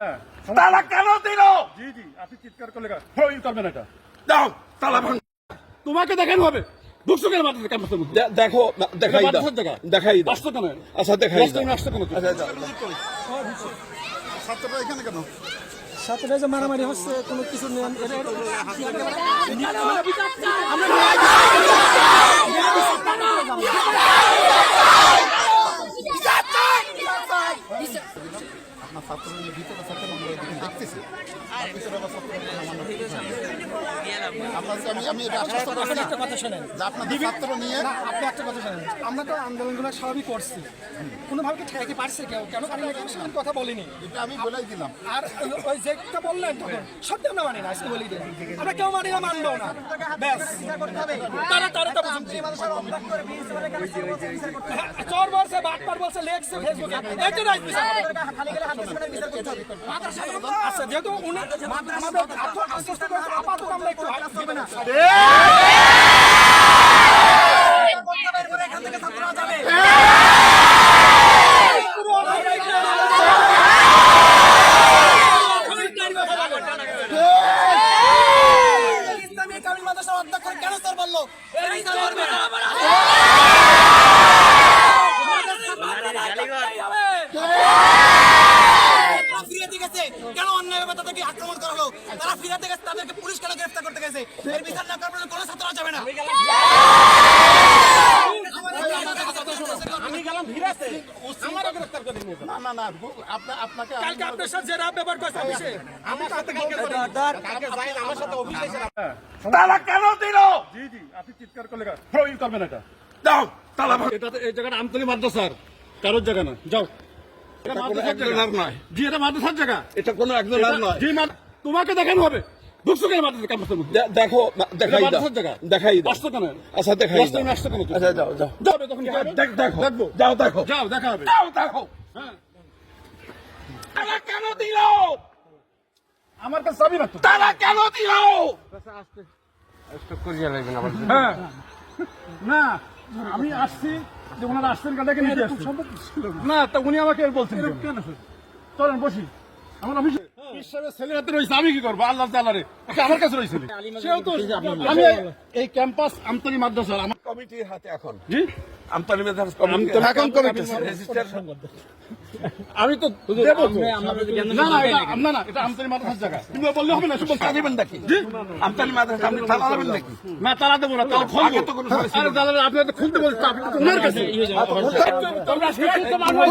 হ্যাঁ। তালা কেন দিল? জি জি আপনি চিৎকার করলে হইল করবেন এটা। দাও তালা ভাঙ। তোমাকে দেখানো হবে। ঢুকছো কেন দেখো দেখাই দাও। দেখাই দাও। আসতো কেন? আচ্ছা দেখাই রাস্তায় দাও। আসতো কেন? আচ্ছা। সাথে যে মারামারি হচ্ছে কোনো কিছু আপনার ছাত্রদের ভিতরে থাকেন আমরা দেখতেছি। আর ভিতরে ছাত্রদের নেই এটা- এটা- একটা কথা শোনেন। না, আপনি একটা কথা শোনেন। আমরা তো আন্দোলনগুলো সবই করছি। কোনোভাবে কি ঠেকাতে পারছে কেউ? কেন পারি না সেরকম কথা বলিনি। এটা আমি বলেই দিলাম। আর ওই যেটা বললেন তখন সব আমরা মানি না আজকে বলি দিন। আমরা কেউ মানি না মানবো না। ব্যাস। তারা তারা তো বুঝুন চর বলছে বাটপার বলছে লেখছে ফেসবুকে এটা রাইট আচ্ছা যেহেতু আমাদের আশ্বস্ত করেছে আপাতত আমরা একটু কেন স্যার বলল কেন অন্যায়ভাবে তাদেরকে আক্রমণ করা হলো? তারা তাদেরকে পুলিশ কেন গ্রেফতার করতে গেছে? এর বিচার না করার কোনো ছাত্র যাবে না। আমি গেলাম। ভিড়াতে আমারও গ্রেফতার করে নিয়েছে। না না না আপনা- আপনাকে কালকে আপনার সাথে যে ব্যবহার করছে অফিসে। আমার সাথে কালকে কালকে যাইন আমার সাথে অফিসে তালা কেন দিল? জি জি আপনি চিৎকার করলে হইল করবেন এটা। দাও তালা এটা এই জায়গাটা আমতলি মাদ্রাসার। কারোর জায়গা না। যাও। এটা এটা মাদ্রাসার জায়গা। নয় জি এটা মাদ্রাসার জায়গা। এটা কোনো একজন নয় জি তোমাকে দেখানো হবে। ঢুকছো কেন মাদ্রাসার ক্যাম্পাসের দেখো দেখাই দাও। দেখাই দাও। আসতো কেন? আচ্ছা দেখাই দাও। আসতো কেন আচ্ছা যাও যাও। যাবে তখন দেখ দেখো। যাও দেখো। যাও দেখা হবে। যাও দেখো। হ্যাঁ। তালা কেন দিল? আমার কাছে রাখতো কেন দিল? হ্যাঁ। না আমি আসছি যে ওনারা আসছেন আসছি না তা উনি আমাকে বলছেন কেন? চলেন বসি। আমার অফিসে আমি কি করব আল্লাহ তালারে আমার কাছে রয়েছে সেও তো আমি এই- ক্যাম্পাস আমতলি মাদ্রাসার আমার কমিটির হাতে এখন জি আমতলি মেধাস এখন কমিটি। রেজিস্টার আমি তো দেবো না না এটা না না এটা আমতলি মাদ্রাসার জায়গা তুমি বললে হবে না নাকি আমতলি আপনি তালা দেবেন নাকি না তারা দেবো না তাহলে খুলবো আগে তো কোনো সময় ছিল আরে দাদা আপনি তো খুলতে বলছেন আপনি তো ওনার কাছে তোমরা শিক্ষিত মানুষ